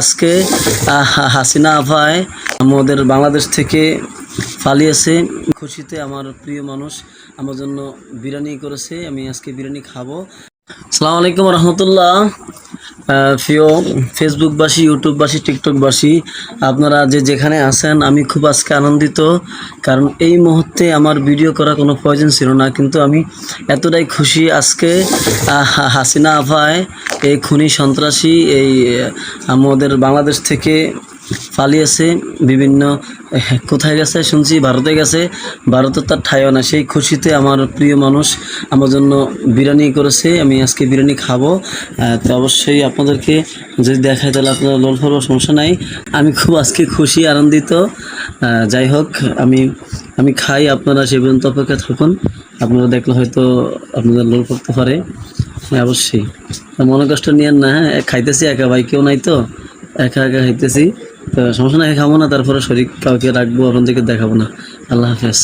আজকে হাসিনা আফায় আমাদের বাংলাদেশ থেকে পালিয়েছে। খুশিতে আমার প্রিয় মানুষ আমার জন্য বিরিয়ানি করেছে, আমি আজকে বিরিয়ানি খাব। আসসালামু আলাইকুম রহমতুল্লাহ। প্রিয় ফেসবুকবাসী ইউটিউববাসী টিকটকবাসী আপনারা যে যেখানে আছেন, আমি খুব আজকে আনন্দিত, কারণ এই মুহূর্তে আমার ভিডিও করার কোনো প্রয়োজন ছিল না, কিন্তু আমি এতটাই খুশি আজকে হাসিনা আফায় এই খুনি সন্ত্রাসী এই আমাদের বাংলাদেশ থেকে পালিয়েছে, বিভিন্ন কোথায় গেছে শুনছি, ভারতে গেছে, ভারতে তার ঠাইও না। সেই খুশিতে আমার প্রিয় মানুষ আমার জন্য বিরিয়ানি করেছে, আমি আজকে বিরিয়ানি খাব। তো অবশ্যই আপনাদেরকে যদি দেখায় তাহলে আপনারা লোল ফেলব সমস্যা নাই। আমি খুব আজকে খুশি, আনন্দিত। যাই হোক, আমি আমি খাই, আপনারা সে পর্যন্ত অপেক্ষা থাকুন। আপনারা দেখলে হয়তো আপনাদের লোল করতে পারে। হ্যাঁ অবশ্যই। মনে কষ্ট নিয়েন না হ্যাঁ খাইতেছি, একা ভাই কেউ নাই তো, একা একা খাইতেছি। তো সমস্যা না খাব না, তারপরে শরীর কাউকে রাখব, আপনাদেরকে দেখাবো না। আল্লাহ হাফেজ।